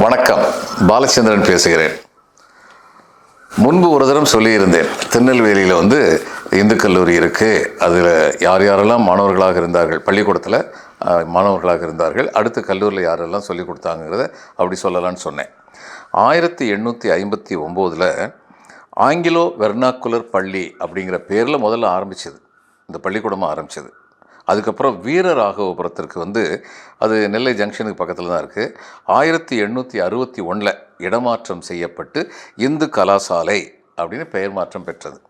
வணக்கம். பாலச்சந்திரன் பேசுகிறேன். முன்பு ஒரு தரம் சொல்லியிருந்தேன். திருநெல்வேலியில் வந்து இந்து கல்லூரி இருக்குது அதில் யார் யாரெல்லாம் மாணவர்களாக இருந்தார்கள்? பள்ளிக்கூடத்தில் மாணவர்களாக இருந்தார்கள். அடுத்த கல்லூரியில் யாரெல்லாம் சொல்லிக் கொடுத்தாங்கிறத அப்படி சொல்லலாம்னு சொன்னேன். ஆயிரத்தி எண்ணூற்றி ஐம்பத்தி ஒம்போதில் ஆங்கிலோ வெர்னாக்குலர் பள்ளி அப்படிங்கிற பேரில் முதல்ல ஆரம்பிச்சது. இந்த பள்ளிக்கூடமாக ஆரம்பிச்சது. அதுக்கப்புறம் வீரராகவபுரத்திற்கு வந்து அது நெல்லை ஜங்ஷனுக்கு பக்கத்தில் தான் இருக்குது ஆயிரத்தி எண்ணூற்றி அறுபத்தி ஒன்றில் இடமாற்றம் செய்யப்பட்டு இந்து கலாசாலை அப்படின்னு பெயர் மாற்றம் பெற்றது.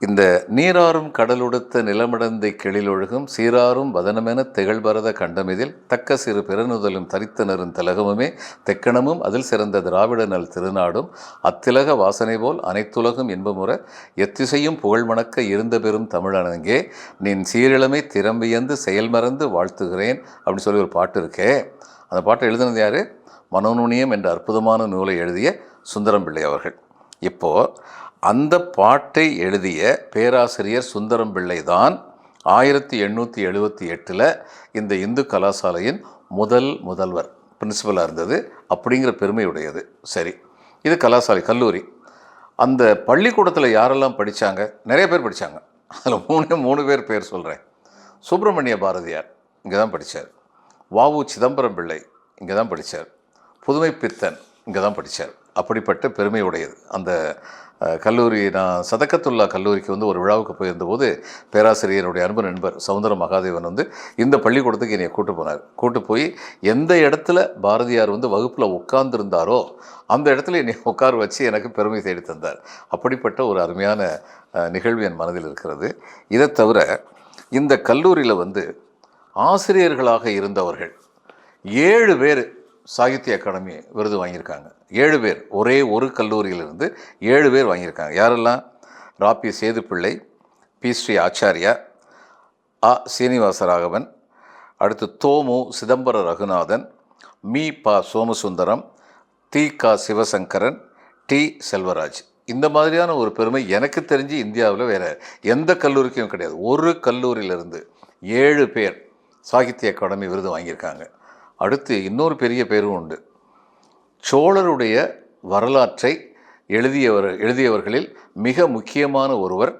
இந்த நீராறும் கடலுடுத்த நிலமடந்தை கிளிலொழுகும் சீராறும் வதனமென திகழ்பரத கண்டமிதில் தக்க சிறு பிறனுதலும் தரித்தனரும் திலகமுமே தெக்கணமும் அதில் சிறந்த திராவிட நல் திருநாடும். அத்திலக வாசனை போல் அனைத்துலகும் இன்பமுற எத்திசையும் புகழ் மணக்க இருந்த பெரும் தமிழனங்கே. நின் சீரிழமை திறம்பியந்து செயல்மறந்து வாழ்த்துகிறேன் அப்படின்னு சொல்லி ஒரு பாட்டு இருக்கே. அந்த பாட்டை எழுதினது யார்? மனோநுணியம் என்ற அற்புதமான நூலை எழுதிய சுந்தரம் பிள்ளை அவர்கள். இப்போது அந்த பாட்டை எழுதிய பேராசிரியர் சுந்தரம் பிள்ளை தான் ஆயிரத்தி எண்ணூற்றி எழுபத்தி எட்டில் இந்த இந்து கலாசாலையின் முதல் முதல்வர் பிரின்சிபலாக இருந்தது. அப்படிங்கிற பெருமையுடையது. சரி இது கலாசாலை கல்லூரி. அந்த பள்ளிக்கூடத்தில் யாரெல்லாம் படித்தாங்க நிறைய பேர் படித்தாங்க அதில் மூணு மூணு பேர் பேர் சொல்கிறேன் சுப்பிரமணிய பாரதியார் இங்கே தான் படித்தார் வாவு சிதம்பரம் பிள்ளை இங்கே தான் படித்தார் புதுமை பித்தன் இங்கே தான் படித்தார் அப்படிப்பட்ட பெருமை உடையது அந்த கல்லூரி நான் சதக்கத்துல்லா கல்லூரிக்கு வந்து ஒரு விழாவுக்கு போயிருந்தபோது பேராசிரியருடைய அன்பு நண்பர் சவுந்தர மகாதேவன் வந்து இந்த பள்ளிக்கூடத்துக்கு என்னை கூட்டு போனார். கூட்டு போய் எந்த இடத்துல பாரதியார் வந்து வகுப்பில் உட்கார்ந்துருந்தாரோ அந்த இடத்துல என்னை உட்கார வச்சு எனக்கு பெருமை தேடி தந்தார். அப்படிப்பட்ட ஒரு அருமையான நிகழ்வு என் மனதில் இருக்கிறது. இதை தவிர இந்த கல்லூரியில் வந்து ஆசிரியர்களாக இருந்தவர்கள் ஏழு பேர் சாகித்ய அகாடமி விருது வாங்கியிருக்காங்க. ஏழு பேர் ஒரே ஒரு கல்லூரியிலிருந்து ஏழு பேர் வாங்கியிருக்காங்க. யாரெல்லாம்? ராபி சேதுப்பிள்ளை பி ஸ்ரீ ஆச்சாரியா அ சீனிவாசராகவன் அடுத்து தோமு சிதம்பர ரகுநாதன் மீ ப சோமசுந்தரம் தி க சிவசங்கரன் டி செல்வராஜ். இந்த மாதிரியான ஒரு பெருமை எனக்கு தெரிஞ்சு இந்தியாவில் வேறு எந்த கல்லூரிக்கும் கிடையாது. ஒரு கல்லூரியிலிருந்து ஏழு பேர் சாகித்ய அகாடமி விருது வாங்கியிருக்காங்க. அடுத்து இன்னொரு பெரிய பேரும் உண்டு. சோழருடைய வரலாற்றை எழுதியவர் எழுதியவர்களில் மிக முக்கியமான ஒருவர்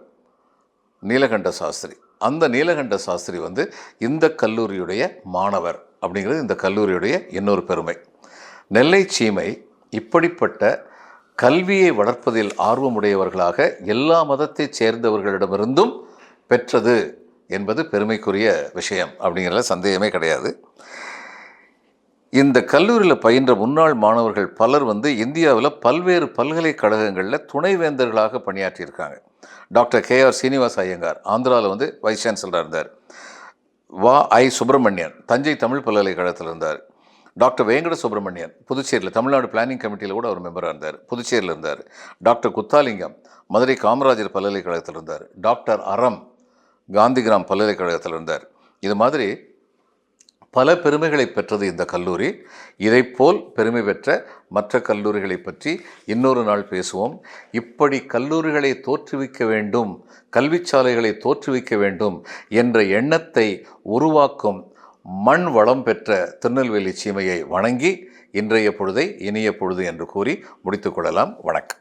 நீலகண்ட சாஸ்திரி. அந்த நீலகண்ட சாஸ்திரி வந்து இந்த கல்லூரியுடைய மாணவர் அப்படிங்கிறது இந்த கல்லூரியுடைய இன்னொரு பெருமை. நெல்லை சீமை இப்படிப்பட்ட கல்வியை வளர்ப்பதில் ஆர்வமுடையவர்களாக எல்லா மதத்தைச் சேர்ந்தவர்களிடமிருந்தும் பெற்றது என்பது பெருமைக்குரிய விஷயம் அப்படிங்கிறதுல சந்தேகமே கிடையாது. இந்த கல்லூரியில் பயின்ற முன்னாள் மாணவர்கள் பலர் வந்து இந்தியாவில் பல்வேறு பல்கலைக்கழகங்களில் துணைவேந்தர்களாக பணியாற்றியிருக்காங்க. Doctor K R Srinivas Iyengar ஆந்திராவில் வந்து வைஸ் சான்சலராக இருந்தார். வா ஐ சுப்பிரமணியன் தஞ்சை தமிழ் பல்கலைக்கழகத்தில் இருந்தார். டாக்டர் வேங்கட சுப்பிரமணியன் புதுச்சேரியில் தமிழ்நாடு பிளானிங் கமிட்டியில் கூட அவர் மெம்பராக இருந்தார். புதுச்சேரியில் இருந்தார். டாக்டர் குத்தாலிங்கம் மதுரை காமராஜர் பல்கலைக்கழகத்தில் இருந்தார். டாக்டர் அறம் காந்திகிராம் பல்கலைக்கழகத்தில் இருந்தார். இது மாதிரி பல பெருமைகளை பெற்றது இந்த கல்லூரி. இதைப்போல் பெருமை பெற்ற மற்ற கல்லூரிகளை பற்றி இன்னொரு நாள் பேசுவோம். இப்படி கல்லூரிகளை தோற்றுவிக்க வேண்டும் கல்விச்சாலைகளை தோற்றுவிக்க வேண்டும் என்ற எண்ணத்தை உருவாக்கும் மண் வளம் பெற்ற திருநெல்வேலி சீமையை வணங்கி இன்றைய பொழுதை இனிய பொழுது என்று கூறி முடித்துக்கொள்ளலாம் வணக்கம்.